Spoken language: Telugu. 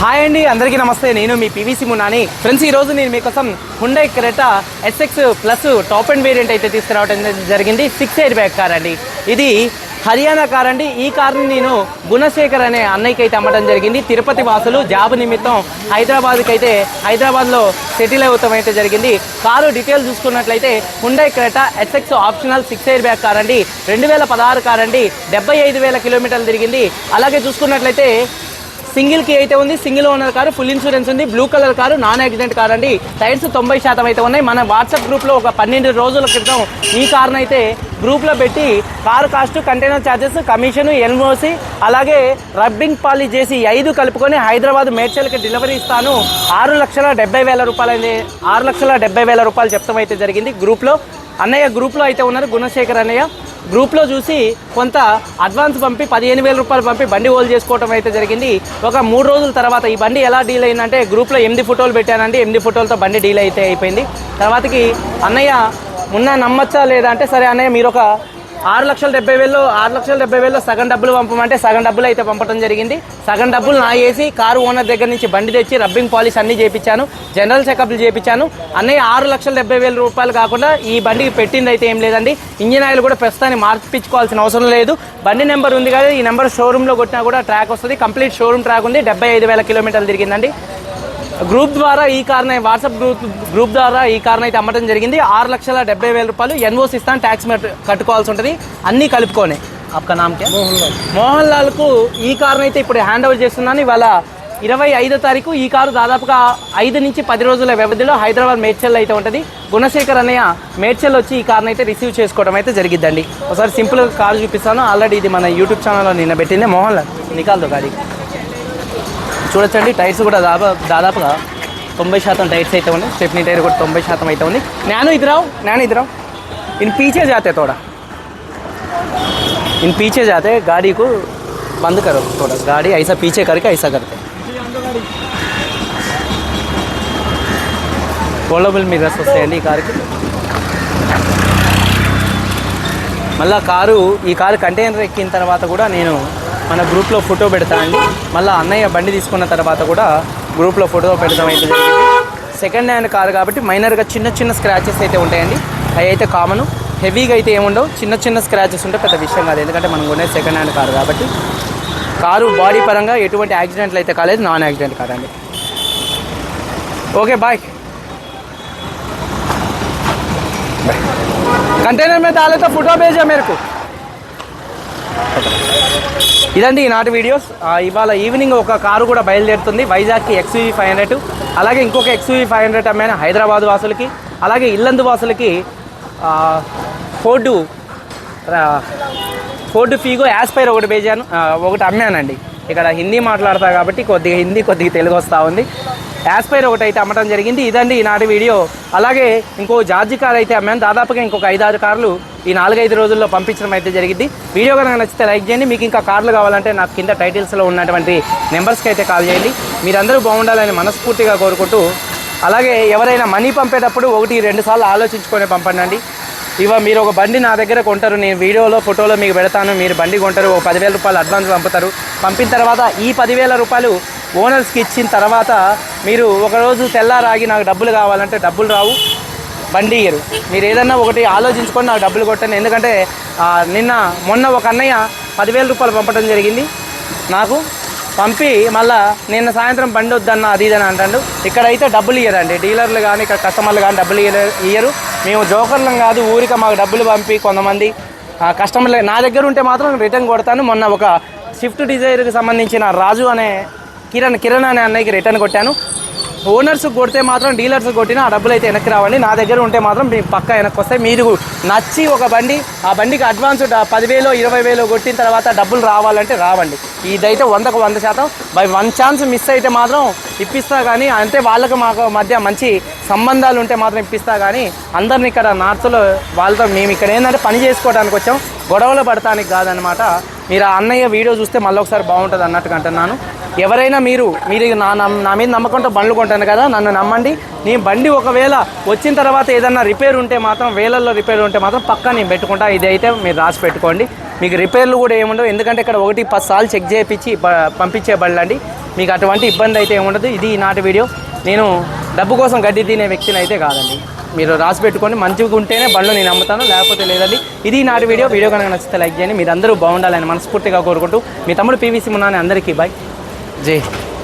హాయ్ అండి అందరికీ నమస్తే. నేను మీ పీవీసీ మున్నాని. ఫ్రెండ్స్ ఈ రోజు నేను మీకోసం Hyundai Creta SX plus top and variant అయితే తీసుకురావడం జరిగింది. సిక్స్ ఎయిర్ బ్యాగ్ కార్ అండి. ఇది హర్యానా కార్ అండి. ఈ కార్ని నేను గుణశేఖర్ అనే అన్నయ్యకి అయితే అమ్మడం జరిగింది. తిరుపతి వాసులు జాబ్ నిమిత్తం హైదరాబాద్కి అయితే హైదరాబాద్లో సెటిల్ అవుతాం అయితే జరిగింది. కారు డీటెయిల్ చూసుకున్నట్లయితే Hyundai Creta SX optional six air bag car అండి. రెండు వేల పదహారు కార్ అండి. డెబ్బై ఐదు వేల కిలోమీటర్లు తిరిగింది. అలాగే చూసుకున్నట్లయితే సింగిల్కి అయితే ఉంది. Single owner car full insurance ఉంది. Blue colour car non accident car అండి. టైర్స్ తొంభై శాతం అయితే ఉన్నాయి. మన వాట్సాప్ గ్రూప్లో ఒక పన్నెండు రోజుల క్రితం ఈ కారును అయితే గ్రూప్లో పెట్టి car cost container charges commission NOC అలాగే రబ్బింగ్ పాలిష్ చేసి ఐదు కలుపుకొని హైదరాబాద్ మేడ్చల్కి డెలివరీ ఇస్తాను. ఆరు లక్షల డెబ్బై వేల రూపాయలు అయింది ఆరు లక్షల డెబ్బై వేల రూపాయలు చెప్తాం అయితే జరిగింది గ్రూప్లో అన్నయ్య గ్రూప్లో అయితే ఉన్నారు. గుణశేఖర్ అన్నయ్య. గ్రూప్లో చూసి కొంత అడ్వాన్స్ పంపి పదిహేను వేల రూపాయలు పంపి బండి హోల్డ్ చేసుకోవడం అయితే జరిగింది. ఒక మూడు రోజుల తర్వాత ఈ బండి ఎలా డీల్ అయిందంటే గ్రూప్లో ఎనిమిది ఫోటోలు పెట్టానండి. ఎనిమిది ఫోటోలతో బండి డీల్ అయితే అయిపోయింది. తర్వాతకి అన్నయ్య ఉన్న నమ్మచ్చా లేదా? అంటే సరే అన్నయ్య మీరు ఒక ఆరు లక్షల డెబ్బై వేలు ఆరు లక్షల డెబ్బై వేలు సగం డబ్బులు పంపమంటే సగం డబ్బులు అయితే పంపడం జరిగింది. సగం డబ్బులు నా వేసి కారు ఓనర్ దగ్గర నుంచి బండి తెచ్చి రబ్బింగ్ పాలిస్ అన్ని చేపించాను. జనరల్ చెకప్లు చేయించాను అన్నయ్య ఆరు లక్షల డెబ్బై వేల రూపాయలు కాకుండా ఈ బండికి పెట్టింది అయితే ఏం లేదండి. ఇంజిన్ ఆయిల్ కూడా ప్రస్తుతాన్ని మార్పించుకోవాల్సిన అవసరం లేదు. బండి నెంబర్ ఉంది కదా ఈ నెంబర్ షోరూంలో కొట్టినా కూడా ట్రాక్ వస్తుంది. కంప్లీట్ షోరూమ్ ట్రాక్ ఉంది. డెబ్బై ఐదు వేల కిలోమీటర్లు తిరిగిందండి. గ్రూప్ ద్వారా ఈ కార్ని వాట్సాప్ గ్రూప్ గ్రూప్ ద్వారా ఈ కార్ అయితే అమ్మటం జరిగింది. ఆరు లక్షల డెబ్బై వేల రూపాయలు ఎన్ఓసి ఇస్తాను ట్యాక్స్ కట్టుకోవాల్సి ఉంటుంది. అన్నీ కలుపుకొని. అప్కా నామకే మోహన్ లాల్కు ఈ కార్ అయితే ఇప్పుడు హ్యాండ్ ఓవర్ చేస్తున్నాను. ఇవాళ ఇరవై ఐదో తారీఖు ఈ కారు దాదాపుగా ఐదు నుంచి పది రోజుల వ్యవధిలో హైదరాబాద్ మేడ్చల్ అయితే ఉంటుంది. గుణశేఖర్ అన్నయ్య మేడ్చల్ వచ్చి ఈ కార్ని అయితే రిసీవ్ చేసుకోవడం అయితే జరిగిద్దండి. ఒకసారి సింపుల్గా కారు చూపిస్తాను. ఆల్రెడీ ఇది మన యూట్యూబ్ ఛానల్లో నిన్న పెట్టింది మోహన్ లాల్. నికాల్దో గారికి చూడొచ్చండి టైర్స్ కూడా దాదాపు దాదాపుగా తొంభై శాతం టైర్స్ అయితే ఉన్నాయి స్టెప్నీ టైర్ కూడా తొంభై శాతం అయితే ఉంది నేను ఇద్దరావు నేను ఇద్దరావు इन पीछे जाते थोड़ा इन पीछे जाते गाड़ी को बंद करो थोड़ा गाड़ी ऐसा पीछे करके ऐसा करते రోలబుల్ మిర్రర్స్ వస్తాయండి ఈ కార్కి మళ్ళీ కారు ఈ కారు కంటైనర్ ఎక్కిన తర్వాత కూడా నేను మన గ్రూప్లో ఫోటో పెడతా అండి మళ్ళీ అన్నయ్య బండి తీసుకున్న తర్వాత కూడా గ్రూప్లో ఫోటో పెడతాం అయితే జరిగింది సెకండ్ హ్యాండ్ కారు కాబట్టి మైనర్గా చిన్న చిన్న స్క్రాచెస్ అయితే ఉంటాయండి అవి అయితే కామన్ హెవీగా అయితే ఏముండవు చిన్న చిన్న స్క్రాచెస్ ఉంటే పెద్ద విషయం కాదు ఎందుకంటే మనం కొనేది సెకండ్ హ్యాండ్ కారు కాబట్టి కారు బాడీ పరంగా ఎటువంటి యాక్సిడెంట్లు అయితే కాలేదు నాన్ యాక్సిడెంట్ కార్ అండి ఓకే బాయ్ कंटेनर में डाले तो फोटो भेजा मेरे को ఇదండి ఈనాటి వీడియోస్ ఇవాళ ఈవినింగ్ ఒక కారు కూడా బయలుదేరుతుంది. వైజాగ్కి ఎక్స్యూవీ ఫైవ్ హండ్రెడ్ అలాగే ఇంకొక ఎక్స్యూవీ ఫైవ్ హండ్రెడ్ అమ్మాయిన హైదరాబాద్ వాసులకి అలాగే ఇల్లందు వాసులకి ఫోర్డు ఫోర్డు ఫీగో యాస్పైర్ ఒకటి పేజాను ఒకటి అమ్మానండి ఇక్కడ హిందీ మాట్లాడతా కాబట్టి కొద్దిగా హిందీ కొద్దిగా తెలుగు వస్తూ ఉంది. యాస్పైర్ ఒకటి అయితే అమ్మటం జరిగింది. ఇదండి ఈనాటి వీడియో. అలాగే ఇంకో జార్జి కార్ అయితే అమ్మాను దాదాపుగా ఇంకొక ఐదారు కార్లు ఈ నాలుగైదు రోజుల్లో పంపించడం అయితే జరిగింది. వీడియో కనుక నచ్చితే లైక్ చేయండి. మీకు ఇంకా కార్లు కావాలంటే నాకు కింద టైటిల్స్లో ఉన్నటువంటి నెంబర్స్కి అయితే కాల్ చేయండి. మీరందరూ బాగుండాలని మనస్ఫూర్తిగా కోరుకుంటూ అలాగే ఎవరైనా మనీ పంపేటప్పుడు ఒకటి రెండు సార్లు ఆలోచించుకొని పంపండి ఇవ మీరు ఒక బండి నా దగ్గర కొంటారు. నేను వీడియోలో ఫోటోలో మీకు పెడతాను. మీరు బండి కొంటారు. ఒక పదివేల రూపాయలు అడ్వాన్స్ పంపుతారు. పంపిన తర్వాత ఈ పదివేల రూపాయలు ఓనర్స్కి ఇచ్చిన తర్వాత మీరు ఒకరోజు తెల్లారాగి నాకు డబ్బులు కావాలంటే డబ్బులు రావు. బండి ఇయ్యరు. మీరు ఏదన్నా ఒకటి ఆలోచించుకొని నాకు డబ్బులు కొట్టండి. ఎందుకంటే నిన్న మొన్న ఒక అన్నయ్య పదివేల రూపాయలు పంపడం జరిగింది. నాకు పంపి మళ్ళా నిన్న సాయంత్రం బండి వద్దన్న అది ఇది అని అంటాడు. ఇక్కడైతే డబ్బులు ఇయ్యరండి. డీలర్లు కానీ ఇక్కడ కస్టమర్లు కానీ డబ్బులు ఇయ్యరు మేము జోకర్లం కాదు ఊరిక మాకు డబ్బులు పంపి కొంతమంది కస్టమర్లు. నా దగ్గర ఉంటే మాత్రం రిటర్న్ కొడతాను. మొన్న ఒక స్విఫ్ట్ డిజైర్కి సంబంధించిన రాజు అనే కిరణ్ కిరణ్ అనే అన్నయ్యకి రిటర్న్ కొట్టాను. ఓనర్స్ కొడితే మాత్రం డీలర్స్ కొట్టినా ఆ డబ్బులు అయితే వెనక్కి రావండి. నా దగ్గర ఉంటే మాత్రం మీ పక్క వెనక్కి వస్తాయి. మీరు నచ్చి ఒక బండి ఆ బండికి అడ్వాన్స్ పదివేలో పదివేలు ఇరవై వేలు కొట్టిన తర్వాత డబ్బులు రావాలంటే రావండి. ఇదైతే వందకు వంద శాతం. బై వన్ ఛాన్స్ మిస్ అయితే మాత్రం ఇప్పిస్తా కానీ అంటే వాళ్ళకి మాకు మధ్య మంచి సంబంధాలు ఉంటే మాత్రం ఇప్పిస్తా కానీ అందరిని ఇక్కడ నార్త్లో వాళ్ళతో మేము ఇక్కడ ఏంటంటే పని చేసుకోవడానికి వచ్చాం. గొడవలు పడటానికి కాదనమాట మీరు ఆ అన్నయ్య వీడియో చూస్తే మళ్ళీ ఒకసారి బాగుంటుంది అన్నట్టుగా అంటున్నాను. ఎవరైనా మీరు మీరు నా నమ్- నా మీద నమ్మకంతో బండ్లు కొంటాను కదా నన్ను నమ్మండి. నేను బండి ఒకవేళ వచ్చిన తర్వాత ఏదన్నా రిపేర్ ఉంటే మాత్రం వేలల్లో రిపేర్ ఉంటే మాత్రం పక్కా నేను పెట్టుకుంటా. ఇది అయితే మీరు రాసి పెట్టుకోండి. మీకు రిపేర్లు కూడా ఏముండవు. ఎందుకంటే ఇక్కడ ఒకటి పది సార్లు చెక్ చేయించి పంపించే బండ్లు అండి. మీకు అటువంటి ఇబ్బంది అయితే ఏముండదు. ఇది ఈనాటి వీడియో. నేను డబ్బు కోసం గడ్డి తినే వ్యక్తిని అయితే కాదండి. మీరు రాసి పెట్టుకోండి. మంచిగా ఉంటేనే బండ్లు నేను అమ్ముతాను లేకపోతే లేదండి. ఇది నాటి వీడియో. వీడియో కనుక నచ్చితే లైక్ చేయండి. మీరు అందరూ బాగుండాలని మనస్ఫూర్తిగా కోరుకుంటూ మీ తమ్ముడు పీవీసీ మున్నాని అందరికీ బాయ్ జై హింద్.